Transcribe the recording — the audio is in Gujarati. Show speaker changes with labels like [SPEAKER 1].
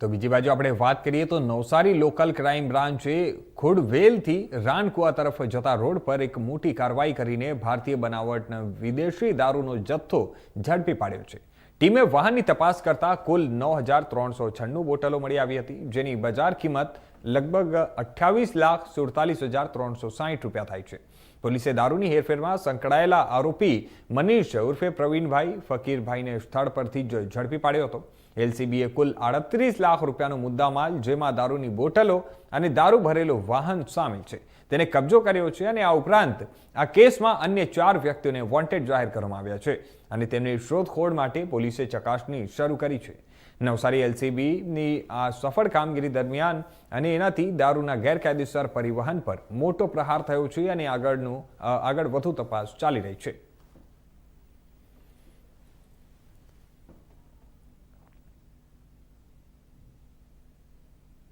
[SPEAKER 1] તો બીજી બાજુ આપણે વાત કરીએ તો નવસારી લોકલ ક્રાઇમ બ્રાન્ચે ખોડવેલથી રાનકુવા તરફ જતા રોડ પર એક મોટી કાર્યવાહી કરીને ભારતીય બનાવટના વિદેશી દારૂનો જથ્થો ઝડપી પાડ્યો છે. ટીમે વાહનની તપાસ કરતા કુલ નવ હજાર ત્રણસો છન્નું બોટલો મળી આવી હતી, જેની બજાર કિંમત લગભગ અઠ્યાવીસ લાખ સુડતાલીસ હજાર ત્રણસો સાહીઠ રૂપિયા થાય છે. પોલીસે દારૂની હેરફેરમાં સંકળાયેલા આરોપી મનીષ ઉર્ફે પ્રવીણભાઈ ફકીરભાઈને સ્થળ પરથી ઝડપી પાડ્યો હતો. એલસીબીએ કુલ આડત્રીસ લાખ રૂપિયાનો મુદ્દામાલ, જેમાં દારૂની બોટલો અને દારૂ ભરેલું વાહન સામેલ છે. તેને કબજો કર્યો છે અને આ ઉપરાંત આ કેસમાં અન્ય ચાર વ્યક્તિઓને વોન્ટેડ જાહેર કરવામાં આવ્યા છે અને તેમની શોધખોળ માટે પોલીસે ચકાસણી શરૂ કરી છે. નવસારી એલસીબીની આ સફળ કામગીરી દરમિયાન અને એનાથી દારૂના ગેરકાયદેસર પરિવહન પર મોટો પ્રહાર થયો છે અને આગળનું આગળ વધુ તપાસ ચાલી રહી છે.